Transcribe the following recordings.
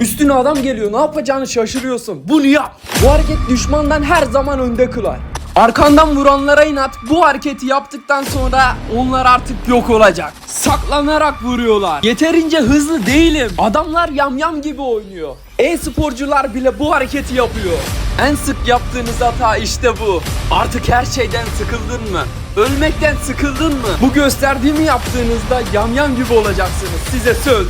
Üstüne adam geliyor ne yapacağını şaşırıyorsun. Bunu yap. Bu hareket düşmandan her zaman önde kılar. Arkandan vuranlara inat bu hareketi yaptıktan sonra onlar artık yok olacak. Saklanarak vuruyorlar. Yeterince hızlı değilim. Adamlar yamyam gibi oynuyor. E-sporcular bile bu hareketi yapıyor. En sık yaptığınız hata işte bu. Artık her şeyden sıkıldın mı? Ölmekten sıkıldın mı? Bu gösterdiğimi yaptığınızda yamyam gibi olacaksınız. Size söz.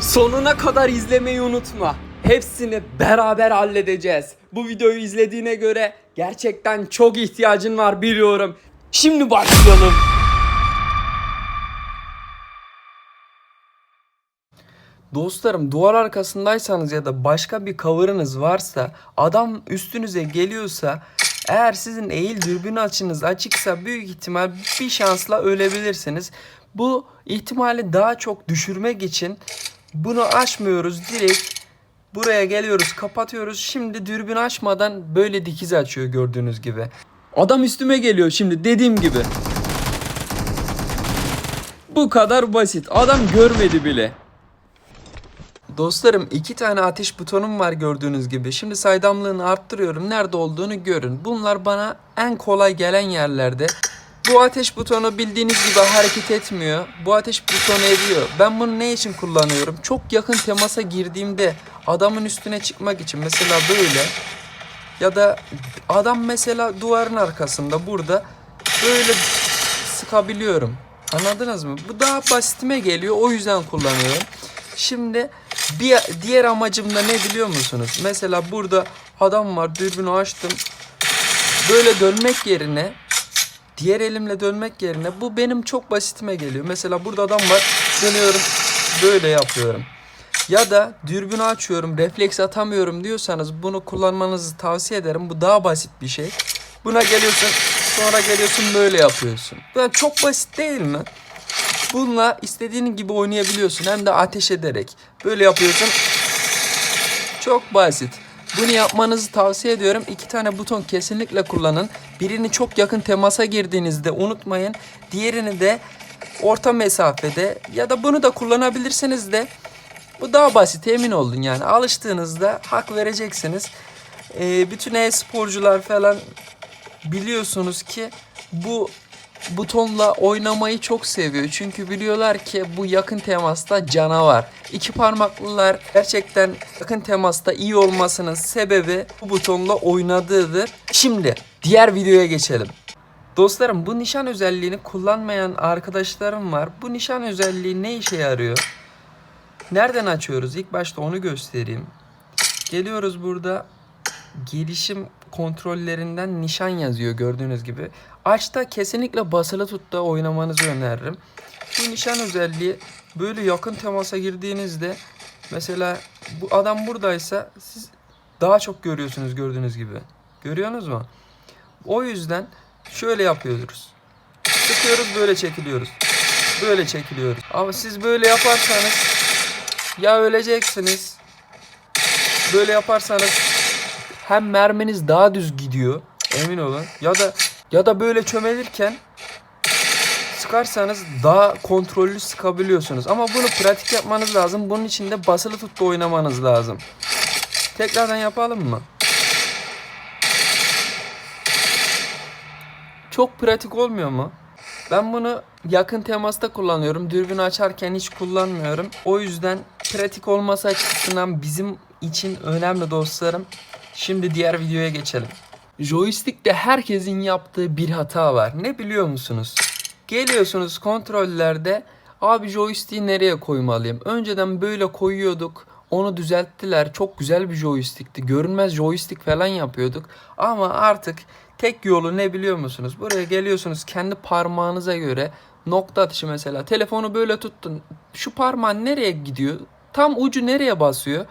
Sonuna kadar izlemeyi unutma. Hepsini beraber halledeceğiz. Bu videoyu izlediğine göre gerçekten çok ihtiyacın var biliyorum. Şimdi başlayalım. Dostlarım duvar arkasındaysanız ya da başka bir cover'ınız varsa adam üstünüze geliyorsa eğer sizin eğil dürbün açınız açıksa büyük ihtimal bir şansla ölebilirsiniz. Bu ihtimali daha çok düşürmek için bunu açmıyoruz direkt buraya geliyoruz kapatıyoruz. Şimdi dürbün açmadan böyle dikiz açıyor gördüğünüz gibi. Adam üstüme geliyor şimdi dediğim gibi. Bu kadar basit. Adam görmedi bile. Dostlarım iki tane ateş butonum var gördüğünüz gibi. Şimdi saydamlığını arttırıyorum. Nerede olduğunu görün. Bunlar bana en kolay gelen yerlerde. Bu ateş butonu bildiğiniz gibi hareket etmiyor. Bu ateş butonu eriyor. Ben bunu ne için kullanıyorum? Çok yakın temasa girdiğimde adamın üstüne çıkmak için mesela böyle ya da adam mesela duvarın arkasında burada böyle sıkabiliyorum. Anladınız mı? Bu daha basitime geliyor. O yüzden kullanıyorum. Şimdi bir diğer amacım da ne biliyor musunuz? Mesela burada adam var. Dürbünü açtım. Böyle dönmek yerine diğer elimle dönmek yerine bu benim çok basitime geliyor. Mesela burada adam var. Dönüyorum. Böyle yapıyorum. Ya da dürbünü açıyorum, refleks atamıyorum diyorsanız bunu kullanmanızı tavsiye ederim. Bu daha basit bir şey. Buna geliyorsun, sonra geliyorsun böyle yapıyorsun. Yani çok basit değil mi? Bununla istediğin gibi oynayabiliyorsun hem de ateş ederek. Böyle yapıyorsun. Çok basit. Bunu yapmanızı tavsiye ediyorum. İki tane buton kesinlikle kullanın. Birini çok yakın temasa girdiğinizde unutmayın. Diğerini de orta mesafede ya da bunu da kullanabilirsiniz de bu daha basit emin olun yani alıştığınızda hak vereceksiniz. Ee, bütün e-sporcular falan biliyorsunuz ki bu butonla oynamayı çok seviyor. Çünkü biliyorlar ki bu yakın temasta canavar. İki parmaklılar gerçekten yakın temasta iyi olmasının sebebi bu butonla oynadığıdır. Şimdi diğer videoya geçelim. Dostlarım bu nişan özelliğini kullanmayan arkadaşlarım var. Bu nişan özelliği ne işe yarıyor? Nereden açıyoruz? İlk başta onu göstereyim. Geliyoruz burada gelişim kontrollerinden nişan yazıyor gördüğünüz gibi. Açta kesinlikle basılı tut da oynamanızı öneririm. Bu nişan özelliği böyle yakın temasa girdiğinizde mesela bu adam buradaysa siz daha çok görüyorsunuz gördüğünüz gibi. Görüyorsunuz mu? O yüzden şöyle yapıyoruz. Sıkıyoruz böyle çekiliyoruz. Böyle çekiliyoruz. Ama siz böyle yaparsanız ya öleceksiniz. Böyle yaparsanız hem merminiz daha düz gidiyor emin olun ya da ya da böyle çömelirken sıkarsanız daha kontrollü sıkabiliyorsunuz. Ama bunu pratik yapmanız lazım. Bunun için de basılı tutta oynamanız lazım. Tekrardan yapalım mı? Çok pratik olmuyor mu? Ben bunu yakın temasta kullanıyorum. Dürbünü açarken hiç kullanmıyorum. O yüzden pratik olması açısından bizim için önemli dostlarım. Şimdi diğer videoya geçelim. Joystick'te herkesin yaptığı bir hata var. Ne biliyor musunuz? Geliyorsunuz kontrollerde abi joystick'i nereye koymalıyım? Önceden böyle koyuyorduk. Onu düzelttiler. Çok güzel bir joystick'ti. Görünmez joystick falan yapıyorduk. Ama artık tek yolu ne biliyor musunuz? Buraya geliyorsunuz kendi parmağınıza göre nokta atışı mesela. Telefonu böyle tuttun. Şu parmağın nereye gidiyor? Tam ucu nereye basıyor?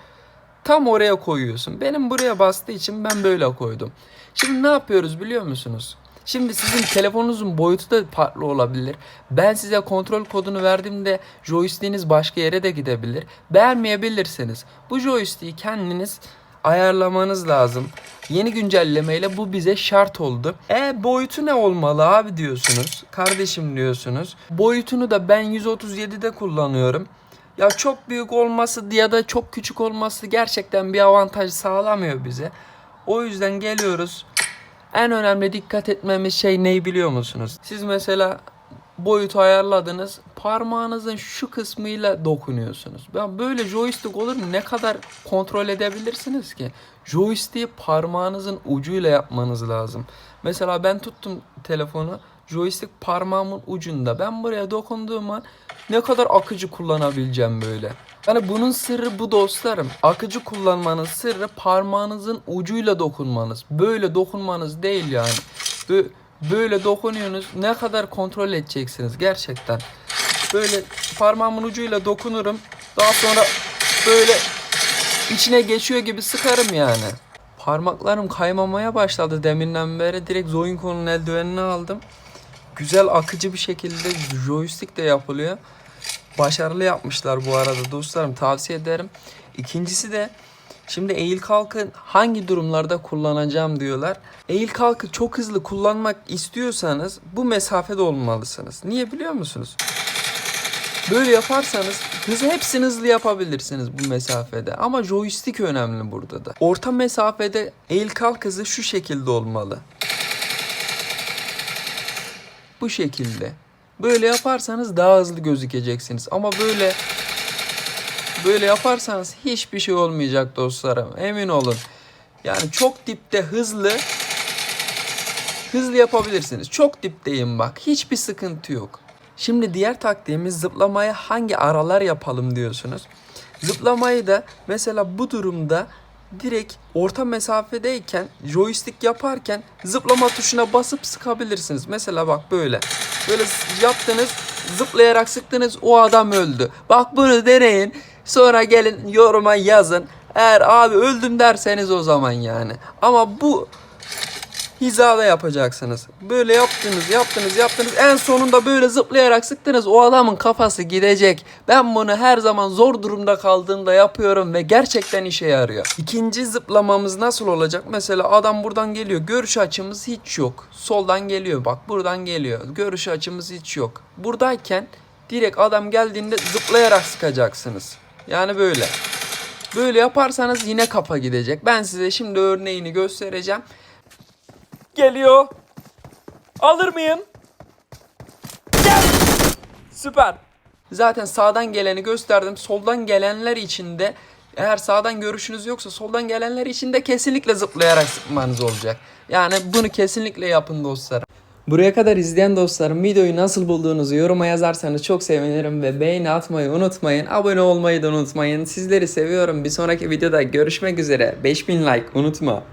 Tam oraya koyuyorsun. Benim buraya bastığı için ben böyle koydum. Şimdi ne yapıyoruz biliyor musunuz? Şimdi sizin telefonunuzun boyutu da farklı olabilir. Ben size kontrol kodunu verdiğimde joystick'iniz başka yere de gidebilir. Beğenmeyebilirsiniz. Bu joystick'i kendiniz ayarlamanız lazım. Yeni güncellemeyle bu bize şart oldu. E boyutu ne olmalı abi diyorsunuz. Kardeşim diyorsunuz. Boyutunu da ben 137'de kullanıyorum. Ya çok büyük olması ya da çok küçük olması gerçekten bir avantaj sağlamıyor bize. O yüzden geliyoruz. En önemli dikkat etmemiz şey ne biliyor musunuz? Siz mesela boyutu ayarladınız. Parmağınızın şu kısmıyla dokunuyorsunuz. Ben böyle joystick olur mu? Ne kadar kontrol edebilirsiniz ki? Joystick'i parmağınızın ucuyla yapmanız lazım. Mesela ben tuttum telefonu. Joystick parmağımın ucunda. Ben buraya dokunduğum an ne kadar akıcı kullanabileceğim böyle. Yani bunun sırrı bu dostlarım. Akıcı kullanmanın sırrı parmağınızın ucuyla dokunmanız. Böyle dokunmanız değil yani. Bö- Böyle dokunuyorsunuz. Ne kadar kontrol edeceksiniz gerçekten. Böyle parmağımın ucuyla dokunurum. Daha sonra böyle içine geçiyor gibi sıkarım yani. Parmaklarım kaymamaya başladı deminden beri. Direkt Zoinco'nun eldivenini aldım. Güzel akıcı bir şekilde joystick de yapılıyor. Başarılı yapmışlar bu arada dostlarım tavsiye ederim. İkincisi de şimdi eğil kalkı hangi durumlarda kullanacağım diyorlar. Eğil kalkı çok hızlı kullanmak istiyorsanız bu mesafede olmalısınız. Niye biliyor musunuz? Böyle yaparsanız hızı hepsini hızlı yapabilirsiniz bu mesafede. Ama joystick önemli burada da. Orta mesafede eğil kalk hızı şu şekilde olmalı. Bu şekilde. Böyle yaparsanız daha hızlı gözükeceksiniz. Ama böyle böyle yaparsanız hiçbir şey olmayacak dostlarım. Emin olun. Yani çok dipte hızlı hızlı yapabilirsiniz. Çok dipteyim bak. Hiçbir sıkıntı yok. Şimdi diğer taktiğimiz zıplamayı hangi aralar yapalım diyorsunuz. Zıplamayı da mesela bu durumda direkt orta mesafedeyken joystick yaparken zıplama tuşuna basıp sıkabilirsiniz. Mesela bak böyle. Böyle yaptınız zıplayarak sıktınız o adam öldü. Bak bunu deneyin. Sonra gelin yoruma yazın. Eğer abi öldüm derseniz o zaman yani. Ama bu hizada yapacaksınız. Böyle yaptınız, yaptınız, yaptınız. En sonunda böyle zıplayarak sıktınız. O adamın kafası gidecek. Ben bunu her zaman zor durumda kaldığımda yapıyorum ve gerçekten işe yarıyor. İkinci zıplamamız nasıl olacak? Mesela adam buradan geliyor. Görüş açımız hiç yok. Soldan geliyor. Bak buradan geliyor. Görüş açımız hiç yok. Buradayken direkt adam geldiğinde zıplayarak sıkacaksınız. Yani böyle. Böyle yaparsanız yine kafa gidecek. Ben size şimdi örneğini göstereceğim. Geliyor. Alır mıyım? Gel. Süper. Zaten sağdan geleni gösterdim. Soldan gelenler için de eğer sağdan görüşünüz yoksa soldan gelenler için de kesinlikle zıplayarak sıkmanız olacak. Yani bunu kesinlikle yapın dostlarım. Buraya kadar izleyen dostlarım videoyu nasıl bulduğunuzu yoruma yazarsanız çok sevinirim ve beğeni atmayı unutmayın. Abone olmayı da unutmayın. Sizleri seviyorum. Bir sonraki videoda görüşmek üzere. 5000 like unutma.